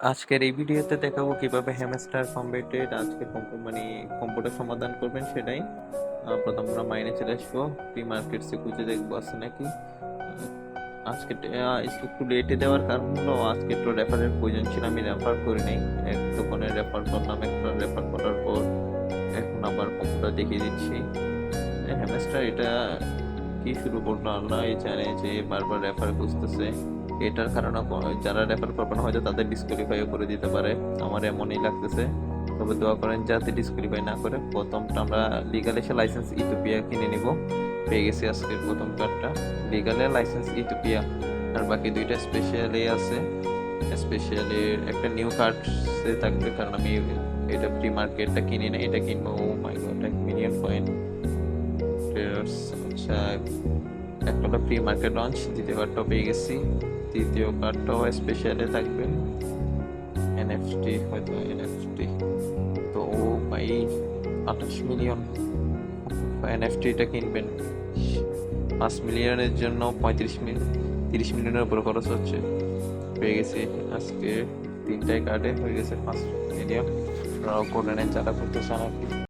আজকের এই ভিডিওতে দেখাবো কীভাবে হ্যামস্টার কম্পিউটার আজকে মানে কম্পিউটার সমাধান করবেন সেটাই। প্রথম আমরা মাইনে চলে আসব। প্রি মার্কেটসে খুঁজে দেখব আছে নাকি। আজকে একটু লেটে দেওয়ার কারণ হলো আজকে একটু রেফারের প্রয়োজন ছিল, আমি রেফার করি নাই। এক দোকানে রেফার করলাম, একটা রেফার করার পর এখন আবার কম্পিউটার দেখিয়ে দিচ্ছি। হ্যামস্টার এটা কি শুরু করল? আল্লাহ জানে যে বারবার রেফার খুঁজতেছে। এটার কারণে যারা রেফার করবে না হয়তো তাদের ডিসকোয়ালিফাই করে দিতে পারে। আমার এমনই লাগতেছে। তবে দোয়া করেন, যাতে ডিসকোয়ালিফাই না করে, প্রথমটা আমরা লিগাল এসে লাইসেন্স ইথোপিয়া কিনে নিব। পেয়ে গেছি আজকে প্রথম কার্ডটা লিগালে লাইসেন্স ইথোপিয়া আর বাকি দুইটা স্পেশালি আছে। স্পেশালি একটা নিউ কার্ড থাকবে, কারণ আমি এটা প্রি মার্কেটটা কিনি না এটা কিনবো ও মাই গড এক মিলিয়ন পয়েন্ট আচ্ছা একটা প্রি মার্কেট লঞ্চ দ্বিতীয় কার্ডটাও পেয়ে গেছি। তৃতীয় কার্ডটাও স্পেশালে থাকবে। এনএফটি হয়তো এনএফটি তো, ও ভাই, আঠাশ মিলিয়ন এনএফটিটা কিনবেন। পাঁচ মিলিয়নের জন্য পঁয়ত্রিশ মিলিয়ন তিরিশ মিলিয়নের উপর খরচ হচ্ছে। পেয়ে গেছি আজকে তিনটায় কার্ডে হয়ে গেছে পাঁচ মিলিয়ন আপনারাও করে নেন, যারা করতে চান